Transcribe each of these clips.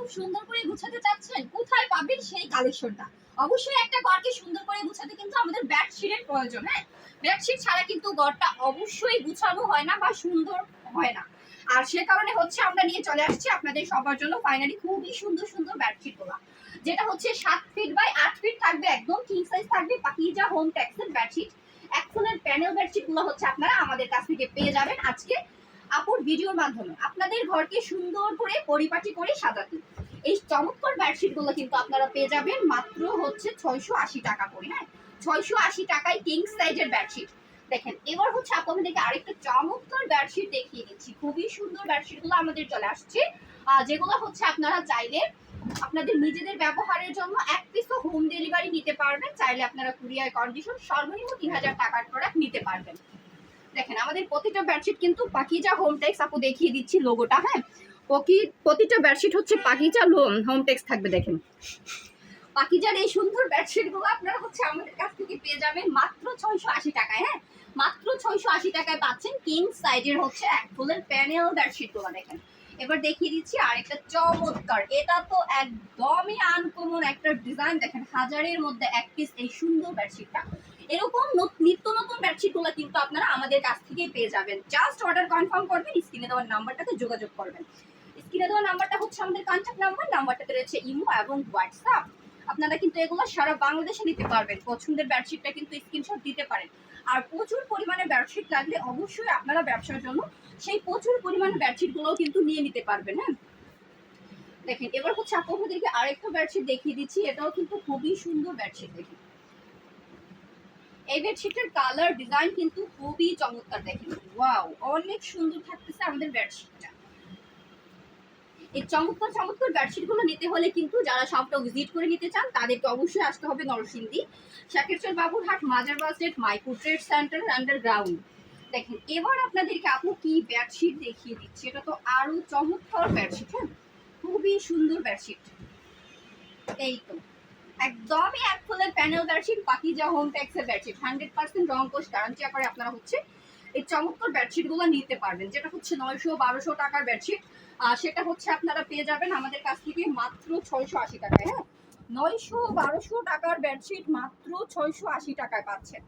খুব সুন্দর করে গুছাতে চাচ্ছেন, কোথায় পাবেন সেই কালেকশনটা? অবশ্যই একটা ঘরকে সুন্দর করে গুছাতে কিন্তু আমাদের বেডশিটের প্রয়োজন হ্যাঁ? বেডশিট ছাড়া কিন্তু ঘরটা অবশ্যই গুছানো হয় না বা সুন্দর হয় না। আর সে কারণে হচ্ছে আমরা নিয়ে চলে আসছি আপনাদের সবার জন্য ফাইনালি খুবই সুন্দর সুন্দর বেডশিটগুলা যেটা হচ্ছে সাত ফিট বাই আট ফিট থাকবে, একদম কিং সাইজ থাকবে, পাকিজা হোম ট্যাক্সের বেডশিট এক্সেলেন্ট প্যানেল বেডশিটগুলো হচ্ছে আপনারা আমাদের কাছ থেকে পেয়ে যাবেন আজকে। আপুর ভিডিওর মাধ্যমে আপনাদের ঘরকে সুন্দর করে পরিপাটি করে সাজাতে। এই চমৎকার বেডশিটগুলো কিন্তু আপনারা পেয়ে যাবেন মাত্র হচ্ছে ছয়শো আশি টাকা করে হ্যাঁ? ছয়শো আশি টাকায় কিং সাইজের বেডশিট দেখেন, এবার হচ্ছে আপনাদেরকে আরেকটা চমৎকার বেডশিট দেখিয়ে দিচ্ছি। খুবই সুন্দর বেডশিটগুলো আমাদের চলে আসছে। যেগুলো হচ্ছে আপনারা চাইলে আপনাদের নিজেদের ব্যবহারের জন্য এক পিসও হোম ডেলিভারি নিতে পারবেন। চাইলে আপনারা কুরিয়ার কন্ডিশন সর্বনিম্ন তিন হাজার টাকার প্রোডাক্ট নিতে পারবেন। দেখেন, আমাদের প্রতিটা বেডশিট কিন্তু পাকিজা হোম টেক্স আপু দেখিয়ে দিচ্ছি লোগোটা হ্যাঁ? প্রতিটা বেডশিট হচ্ছে পাকিজা হোম টেক্স থাকবে, দেখেন। পাকিজার এই সুন্দর বেডশিটগুলো আপনারা হচ্ছে আমাদের কাছ থেকে পেয়ে যাবেন মাত্র ছয়শো আশি টাকায় হ্যাঁ? মাত্র ছয়শো আশি টাকায় পাচ্ছেন কিং সাইজের হচ্ছে এক ফুলের প্যানেল বেডশিটগুলো দেখেন। এবার দেখিয়ে দিচ্ছি আরেকটা চমৎকার, এটা তো একদমই আনকমন একটা ডিজাইন দেখেন, হাজারের মধ্যে এক পিস এই সুন্দর বেডশিটটা এরকম নত- নিত্য নতুন বেডশিটগুলো কিন্তু আপনারা আমাদের কাছ থেকেই পেয়ে যাবেন। জাস্ট অর্ডার কনফার্ম করবেন, স্ক্রিনে দেওয়ার নাম্বারটাতে যোগাযোগ করবেন। স্ক্রিনে দেওয়া নাম্বারটা হচ্ছে আমাদের কন্ট্যাক্ট নাম্বার নাম্বারটাতে রয়েছে ইমো এবং হোয়াটসঅ্যাপ। আপনারা কিন্তু এগুলো সারা বাংলাদেশে নিতে পারবেন। পছন্দের বেডশিটটা কিন্তু স্ক্রিনশট দিতে পারেন। আর প্রচুর পরিমাণে বেডশিট লাগলে অবশ্যই আপনারা ব্যবসার জন্য সেই প্রচুর পরিমাণে বেডশিট গুলোও কিন্তু নিয়ে নিতে পারবেন হ্যাঁ? দেখেন, এবার হচ্ছে আপনাদেরকে আরেকটা বেডশিট দেখিয়ে দিচ্ছি। এটাও কিন্তু খুবই সুন্দর বেডশিট দেখেন। এই বেডশিটের কালার ডিজাইন কিন্তু খুবই চমৎকার দেখেন। ওয়াও অনেক সুন্দর থাকতেছে আমাদের বেডশিটটা এই চমৎকার চমৎকার বেডশিটগুলো নিতে হলে কিন্তু যারা শপটা ভিজিট করে নিতে চান, তাদেরকে অবশ্যই আসতে হবে নরসিংদী। শাকেরচর বাবুরহাট মাজার বাসেট মাইক্রো ট্রেড সেন্টার আন্ডারগ্রাউন্ড দেখেন, এবার আপনাদেরকে আপু কি বেডশিট দেখিয়ে দিচ্ছি, এটা তো আরও চমৎকার বেডশিট হ্যাঁ? খুবই সুন্দর বেডশিট এই তো। একদমই এক ফুলের প্যানেল বেডশিট পাকিজা হোম ট্যাক্সের বেডশিট হান্ড্রেড পার্সেন্ট রং কোষ গ্যারান্টি আকারে আপনারা হচ্ছে এই চমৎকার বেডশিটগুলো নিতে পারবেন, যেটা হচ্ছে নয়শো বারোশো টাকার বেডশিট আর সেটা হচ্ছে আপনারা পেয়ে যাবেন আমাদের কাছ থেকে মাত্র ছয়শো আশি টাকায় হ্যাঁ? নয়শো বারোশো টাকার বেডশিট মাত্র ছয়শো আশি টাকায় পাচ্ছেন।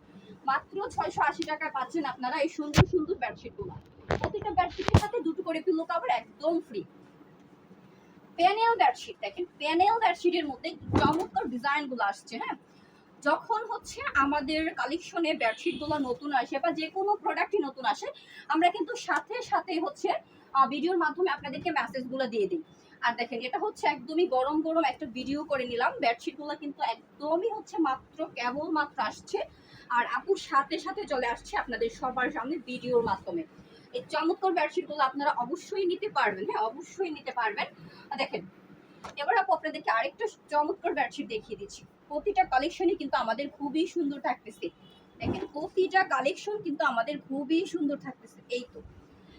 মাত্র ছয়শো আশি টাকায় পাচ্ছেন আপনারা এই সুন্দর সুন্দর বেডশিটগুলো। প্রতিটা বেডশিটের সাথে দুটো করে পিলো কাভার একদম ফ্রি প্যানেল বেডশিট দেখেন প্যানেল বেডশিটের মধ্যে চমৎকার ডিজাইনগুলো আসছে হ্যাঁ? যখন হচ্ছে আমাদের কালেকশনে বেডশিটগুলো নতুন আসে বা যে কোনো প্রোডাক্টই নতুন আসে, আমরা কিন্তু সাথে সাথে হচ্ছে ভিডিওর মাধ্যমে আপনাদেরকে মেসেজগুলো দিয়ে দিই। আর দেখেন, এটা হচ্ছে একদমই গরম গরম একটা ভিডিও করে নিলাম। বেডশিটগুলো কিন্তু একদমই হচ্ছে মাত্র কেবল মাত্র আসছে। আর আপুর সাথে সাথে চলে আসছে আপনাদের সবার সামনে ভিডিওর মাধ্যমে। এই চমৎকার বেডশিটগুলো আপনারা অবশ্যই নিতে পারবেন হ্যাঁ অবশ্যই নিতে পারবেন। দেখেন, এবার আপু আপনাদেরকে আরেকটা চমৎকার বেডশিট দেখিয়ে দিচ্ছি। প্রতিটা কালেকশনই কিন্তু আমাদের খুবই সুন্দর থাকতেছে। দেখেন, প্রতিটা কালেকশন কিন্তু আমাদের খুবই সুন্দর থাকতেছে। এই তো,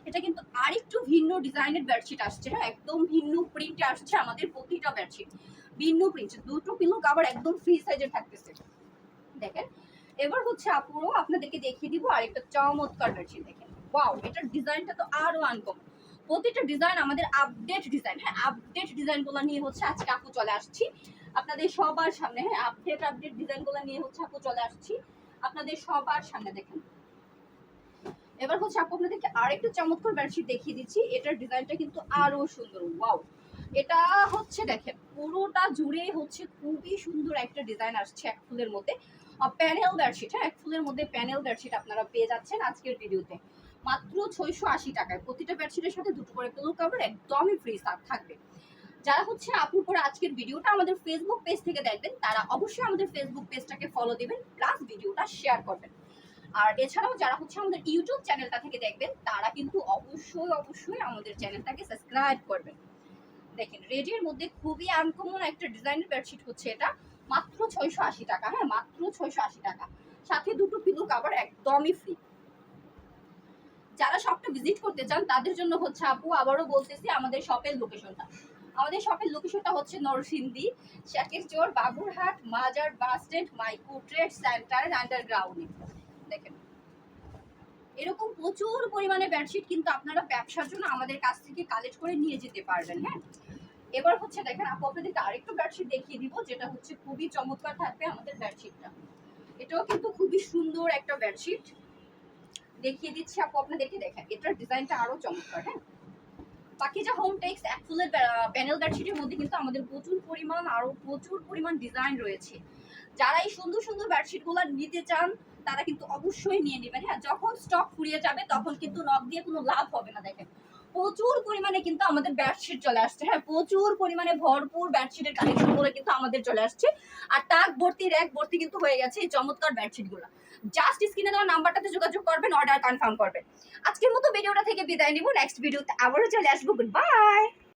এটা কিন্তু আরেকটু ভিন্ন ডিজাইনের বেডশিট আসছে হ্যাঁ একদম ভিন্ন প্রিন্টে আসছে আমাদের প্রতিটা বেডশিট ভিন্ন প্রিন্ট দুটো পিলো কাভার একদম ফ্রি সাইজের থাকতেছে। দেখেন, এবার হচ্ছে আপুরও আপনাদেরকে দেখিয়ে দিব আরেকটা চমৎকার বেডশিট দেখেন। ওয়াও এটার ডিজাইনটা তো আরও আনকমন প্রতিটা ডিজাইন আমাদের আপডেট ডিজাইন হ্যাঁ? আপডেট ডিজাইনগুলো নিয়ে হচ্ছে আজকে আপু চলে আসছি। আপনাদের সবার সামনে হ্যাঁ? আপডেট আপডেট ডিজাইনগুলো নিয়ে হচ্ছে আপু চলে আসছি। আপনাদের সবার সামনে দেখেন। এবার হচ্ছে আপু আপনাদেরকে আরেকটু চমৎকার বেডশিট দেখিয়ে দিচ্ছি। এটার ডিজাইনটা কিন্তু আরও সুন্দর। ওয়াও এটা হচ্ছে দেখেন, পুরোটা জুড়ে হচ্ছে খুবই সুন্দর একটা ডিজাইন আসছে এক ফুলের মধ্যে। প্যানেল বেডশিট হ্যাঁ? এক ফুলের মধ্যে প্যানেল বেডশিট আপনারা পেয়ে যাচ্ছেন আজকের ভিডিওতে মাত্র ছয়শো আশি টাকায়। প্রতিটা বেডশিটের সাথে দুটো করে পিলো কাভার একদমই ফ্রি থাকবে। যারা হচ্ছে আপুর পরে আজকের ভিডিওটা আমাদের ফেসবুক পেজ থেকে দেখবেন, তারা অবশ্যই আমাদের ফেসবুক পেজটাকে ফলো দিবেন প্লাস ভিডিওটা শেয়ার করবেন। আর এছাড়াও যারা হচ্ছে আমাদের ইউটিউব চ্যানেলটা থেকে দেখবেন, তারা কিন্তু অবশ্যই অবশ্যই আমাদের চ্যানেলটাকে সাবস্ক্রাইব করবেন। দেখেন রেডের মধ্যে খুবই আনকমন একটা ডিজাইনের বেডশিট হচ্ছে এটা। মাত্র ছয়শো আশি টাকা হ্যাঁ মাত্র ছয়শো আশি টাকা। সাথে দুটো পিলো কাভার একদমই ফ্রি যারা শপটা ভিজিট করতে চান, তাদের জন্য হচ্ছে আপু, আবারও বলতেছি আমাদের শপের লোকেশনটা আমাদের শপের লোকেশনটা হচ্ছে Narsingdi Shakerchar Baburhat Mazar bus stand micro trade centre আন্ডারগ্রাউন্ডে দেখেন, এরকম প্রচুর পরিমাণে বেডশিট কিন্তু আপনারা ব্যবসার জন্য আমাদের কাছ থেকে কালেক্ট করে নিয়ে যেতে পারবেন হ্যাঁ? এবার হচ্ছে দেখেন, আপু, আপনাদেরকে আরেকটু বেডশিট দেখিয়ে দিব, যেটা হচ্ছে খুবই চমৎকার থাকবে আমাদের বেডশিটটা এটাও কিন্তু খুবই সুন্দর একটা বেডশিট দেখিয়ে দিচ্ছি, আপু আপনাদেরকে দেখেন। এটার ডিজাইনটা আরও চমৎকার হ্যাঁ? পাকিজা হোম টেক্স এক প্যানেল বেডশিটের মধ্যে কিন্তু আমাদের প্রচুর পরিমাণ, আরও প্রচুর পরিমাণ ডিজাইন রয়েছে। যারা এই সুন্দর সুন্দর বেডশিটগুলো নিতে চান, তারা কিন্তু অবশ্যই নিয়ে নেবেন হ্যাঁ? যখন স্টক ফুরিয়ে যাবে, তখন কিন্তু নক দিয়ে কোনো লাভ হবে না, দেখেন। প্রচুর পরিমাণে কিন্তু আমাদের বেডশিট চলে আসছে। হ্যাঁ প্রচুর পরিমাণে ভরপুর বেডশিটের করে কিন্তু আমাদের চলে আসছে। আর তার ভর্তি র্যাক ভর্তি কিন্তু হয়ে গেছে এই চমৎকার বেডশিটগুলো। জাস্ট স্ক্রিনে দেওয়া নাম্বারটাতে যোগাযোগ করবেন অর্ডার কনফার্ম করবেন। আজকের মতো ভিডিওটা থেকে বিদায় নিব। নেক্সট ভিডিওতে আবারও চলে আসব। Good bye